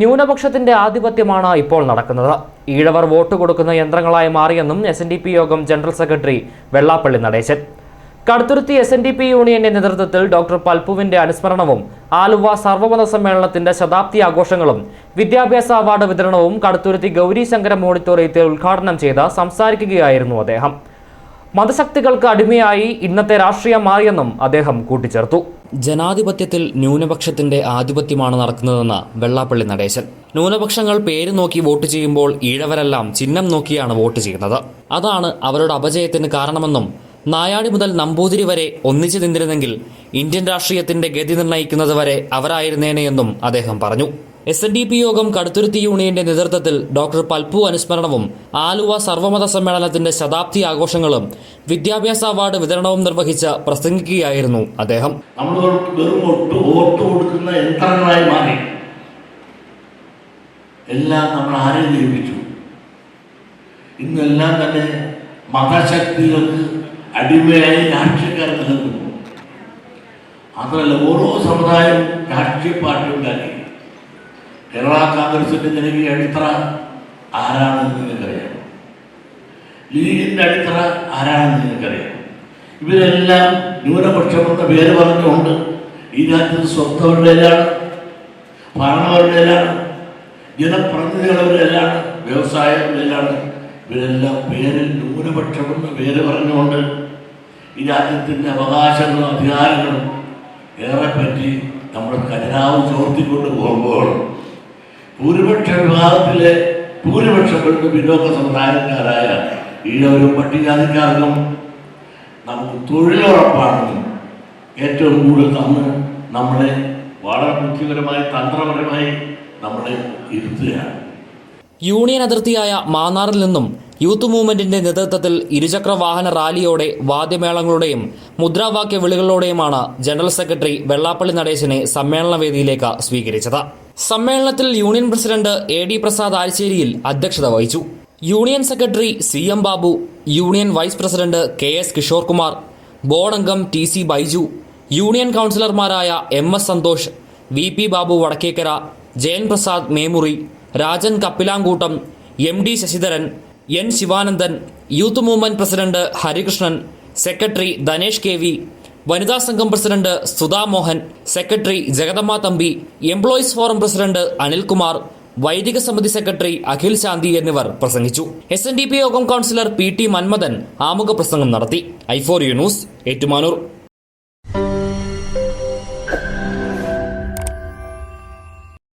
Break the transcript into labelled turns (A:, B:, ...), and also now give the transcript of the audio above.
A: ന്യൂനപക്ഷത്തിന്റെ ആധിപത്യമാണ് ഇപ്പോൾ നടക്കുന്നത്. ഈഴവർ വോട്ട് കൊടുക്കുന്ന യന്ത്രങ്ങളായി മാറിയെന്നും എസ് എൻ ഡി പി യോഗം general secretary Vellappally Natesan. Kaduthuruthy S N D P യൂണിയന്റെ നേതൃത്വത്തിൽ ഡോക്ടർ പൽപുവിന്റെ അനുസ്മരണവും ആലുവ സർവമത സമ്മേളനത്തിന്റെ ശതാബ്ദി ആഘോഷങ്ങളും വിദ്യാഭ്യാസ അവാർഡ് വിതരണവും കടുത്തുരുത്തി ഗൗരീശങ്കരം ഓഡിറ്റോറിയത്തിൽ ഉദ്ഘാടനം ചെയ്ത് സംസാരിക്കുകയായിരുന്നു അദ്ദേഹം. മതശക്തികൾക്ക് അടിമയായി ഇന്നത്തെ രാഷ്ട്രീയം മാറിയെന്നും അദ്ദേഹം കൂട്ടിച്ചേർത്തു. ജനാധിപത്യത്തിൽ ന്യൂനപക്ഷത്തിന്റെ ആധിപത്യമാണ് നടക്കുന്നതെന്ന് വെള്ളാപ്പള്ളി നടേശൻ. ന്യൂനപക്ഷങ്ങൾ പേര് നോക്കി വോട്ട് ചെയ്യുമ്പോൾ ഈഴവരെല്ലാം ചിഹ്നം നോക്കിയാണ് വോട്ട് ചെയ്യുന്നത്. അതാണ് അവരുടെ അപജയത്തിന് കാരണമെന്നും നായാടി മുതൽ നമ്പൂതിരി വരെ ഒന്നിച്ചു നിന്നിരുന്നെങ്കിൽ ഇന്ത്യൻ രാഷ്ട്രീയത്തിന്റെ ഗതി നിർണയിക്കുന്നത് വരെ അവരായിരുന്നേനെയെന്നും അദ്ദേഹം പറഞ്ഞു. എസ് എൻ ഡി പി യോഗം കടുത്തുരുത്തി യൂണിയന്റെ നേതൃത്വത്തിൽ ഡോക്ടർ പൽപ്പു അനുസ്മരണവും ആലുവ സർവമത സമ്മേളനത്തിന്റെ ശതാബ്ദി ആഘോഷങ്ങളും വിദ്യാഭ്യാസ അവാർഡ് വിതരണവും നിർവഹിച്ച് പ്രസംഗിക്കുകയായിരുന്നു അദ്ദേഹം.
B: നമ്മൾ വെറും ഒട്ട് വോട്ട് കൊടുക്കുന്ന യന്ത്രങ്ങളായി മാറി. എല്ലാം നമ്മൾ ആരെ നിയമിച്ചു ഇന്നെല്ലാം തന്നെ മതശക്തികൾക്ക് അടിമയായി രാഷ്ട്രീയക്കാർ നിലനിൽക്കുന്നു. മാത്രമല്ല ഓരോ സമുദായം രാഷ്ട്രീയ പാർട്ടി ഉണ്ടാക്കി. കേരള കോൺഗ്രസിന്റെ നിലവിലെ അടിത്തറ ആരാണെന്ന് നിങ്ങൾക്കറിയാം. ലീഗിന്റെ അടിത്തറ ആരാണെന്ന് നിങ്ങൾക്കറിയാം. ഇവരെല്ലാം ന്യൂനപക്ഷമെന്ന പേര് പറഞ്ഞുകൊണ്ട് ഈ രാജ്യത്ത് സ്വത്തവരുടേതാണ് ഭരണവരുടേതാണ് ജനപ്രതിനിധികളുടേതാണ് വ്യവസായങ്ങളിലാണ് ഇവരെല്ലാം പേരിൽ ന്യൂനപക്ഷമെന്ന പേര് പറഞ്ഞുകൊണ്ട് ഈ രാജ്യത്തിന്റെ അവകാശങ്ങളും അധികാരങ്ങളും ഏറെ പറ്റി നമ്മൾ ഖജനാവ് ചോർത്തിക്കൊണ്ട് പോകുമ്പോൾ ഭൂരിപക്ഷ വിഭാഗത്തിലെ ഭൂരിപക്ഷം പേർക്ക് പിന്നോക്ക സമുദായക്കാരായ ഈഴവരും പട്ടികജാതിക്കാർക്കും നമുക്ക് തൊഴിലുറപ്പാണെന്നും ഏറ്റവും കൂടുതൽ തന്ന് നമ്മളെ വളരെ ബുദ്ധിപരമായി തന്ത്രപരമായി നമ്മളെ ഇരുത്തുകയാണ്.
A: യൂണിയൻ അതിർത്തിയായ മാന്നാറിൽ നിന്നും യൂത്ത് മൂവ്മെന്റിന്റെ നേതൃത്വത്തിൽ ഇരുചക്ര വാഹന റാലിയോടെ വാദ്യമേളങ്ങളുടെയും മുദ്രാവാക്യ വിളികളോടെയുമാണ് ജനറൽ സെക്രട്ടറി വെള്ളാപ്പള്ളി നടേശനെ സമ്മേളന വേദിയിലേക്ക് സ്വീകരിച്ചത്. സമ്മേളനത്തിൽ union president A D Prasad ആരിശ്ശേരിയിൽ അധ്യക്ഷത വഹിച്ചു. Union secretary C M Babu union vice president K S Kishore Kumar board അംഗം ടി സി ബൈജു യൂണിയൻ കൗൺസിലർമാരായ M S Santhosh V P Babu Vadakkekara Jayan Prasad Memuri Rajan Kappilangoottam M D Sasidharan N Sivanandan youth movement president Harikrishnan secretary Dhanesh K V വനിതാ സംഘം president Sudha Mohan secretary Jagadamma Thampi employees forum president Anilkumar വൈദിക സമിതി secretary Akhil ശാന്തി എന്നിവർ പ്രസംഗിച്ചു. S യോഗം councillor P T Manmadhan ആമുഖ പ്രസംഗം നടത്തി. I for U news Ettumanoor.